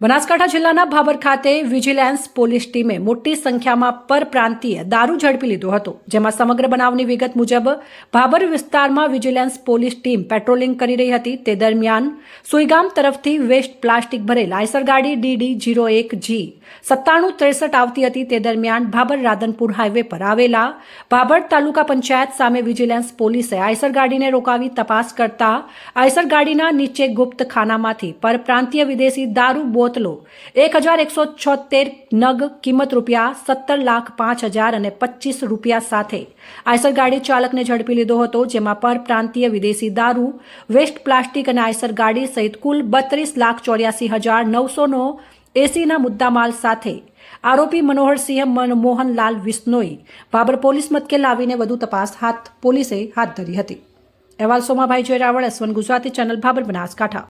બનાસકાંઠા જિલ્લાના ભાભર ખાતે vigilance police ટીમે મોટી સંખ્યામાં પરપ્રાંતીય દારૂ ઝડપી લીધો હતો, જેમાં સમગ્ર બનાવની વિગત મુજબ ભાભર વિસ્તારમાં વિજિલન્સ પોલીસ ટીમ પેટ્રોલિંગ કરી રહી હતી. તે દરમિયાન સુઈગામ તરફથી વેસ્ટ પ્લાસ્ટિક ભરેલ આઈસર ગાડી ડીડી જીરો એક જી સત્તાણું ત્રેસઠ આવતી હતી. તે દરમિયાન ભાભર રાધનપુર હાઈવે પર આવેલા ભાભર તાલુકા પંચાયત સામે વિજિલન્સ પોલીસે આઈસર ગાડીને રોકાવી તપાસ કરતા આઈસર ગાડીના નીચે ગુપ્ત ખાનામાંથી પરપ્રાંતીય વિદેશી દારૂ બોતલો. એક હજાર એકસો છોતેર નગ કિંમત રૂપિયા સત્તર લાખ પાંચ હજાર અને પચીસ રૂપિયા સાથે. આયસર ગાડી ચાલકને ઝડપી લીધો હતો, જેમાં પરપ્રાંતીય વિદેશી દારૂ, વેસ્ટ પ્લાસ્ટિક અને આયસર ગાડી સહિત કુલ બત્રીસ લાખ ચોર્યાસી હજાર નવસોનો એસીના મુદ્દામાલ સાથે. આરોપી મનોહરસિંહ મનમોહનલાલ વિસ્નોઈ બાબર પોલીસ મથકે લાવીને વધુ તપાસ હાથ પોલીસે હાથ ધરી હતી. અહેવાલ Somabhai Jayraval S one Gujarati, channel Bhabhar Banaskantha.